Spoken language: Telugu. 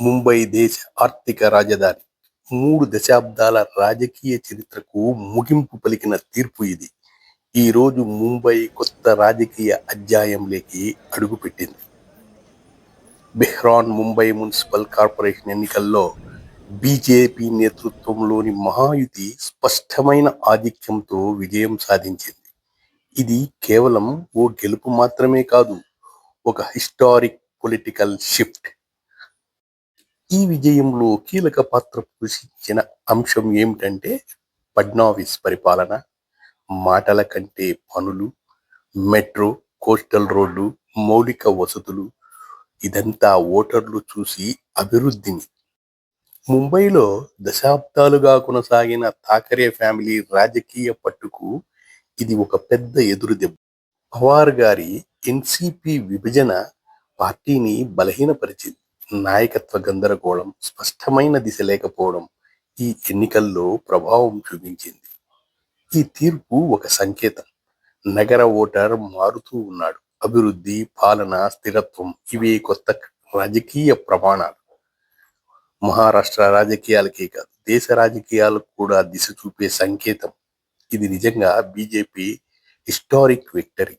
ముంబై దేశ ఆర్థిక రాజధాని. మూడు దశాబ్దాల రాజకీయ చరిత్రకు ముగింపు పలికిన తీర్పు ఇది. ఈరోజు ముంబై కొత్త రాజకీయ అధ్యాయంలోకి అడుగుపెట్టింది. బెహ్రాన్ ముంబై మున్సిపల్ కార్పొరేషన్ ఎన్నికల్లో బీజేపీ నేతృత్వంలోని మహాయుతి స్పష్టమైన ఆధిక్యంతో విజయం సాధించింది. ఇది కేవలం ఓ గెలుపు మాత్రమే కాదు ఒక హిస్టారిక్ పొలిటికల్ షిఫ్ట్. ఈ విజయంలో కీలక పాత్ర పోషించిన అంశం ఏమిటంటే ఫడ్నావిస్ పరిపాలన మాటల కంటే పనులు మెట్రో కోస్టల్ రోడ్లు మౌలిక వసతులు ఇదంతా ఓటర్లు చూసి అభివృద్ధిని. ముంబైలో దశాబ్దాలుగా కొనసాగిన థాకరే ఫ్యామిలీ రాజకీయ పట్టుకు ఇది ఒక పెద్ద ఎదురుదెబ్బ పవార్ గారి ఎన్సిపి విభజన పార్టీని బలహీనపరిచింది. నాయకత్వ గందరగోళం స్పష్టమైన దిశ లేకపోవడం ఈ ఎన్నికల్లో ప్రభావం చూపించింది. ఈ తీర్పు ఒక సంకేతం. నగర ఓటర్ మారుతూ ఉన్నాడు. అభివృద్ధి పాలన స్థిరత్వం ఇవే కొత్త రాజకీయ ప్రమాణాలు. మహారాష్ట్ర రాజకీయాలకే కాదు దేశ రాజకీయాలకు కూడా దిశ చూపే సంకేతం. ఇది నిజంగా బీజేపీ హిస్టారిక్ విక్టరీ.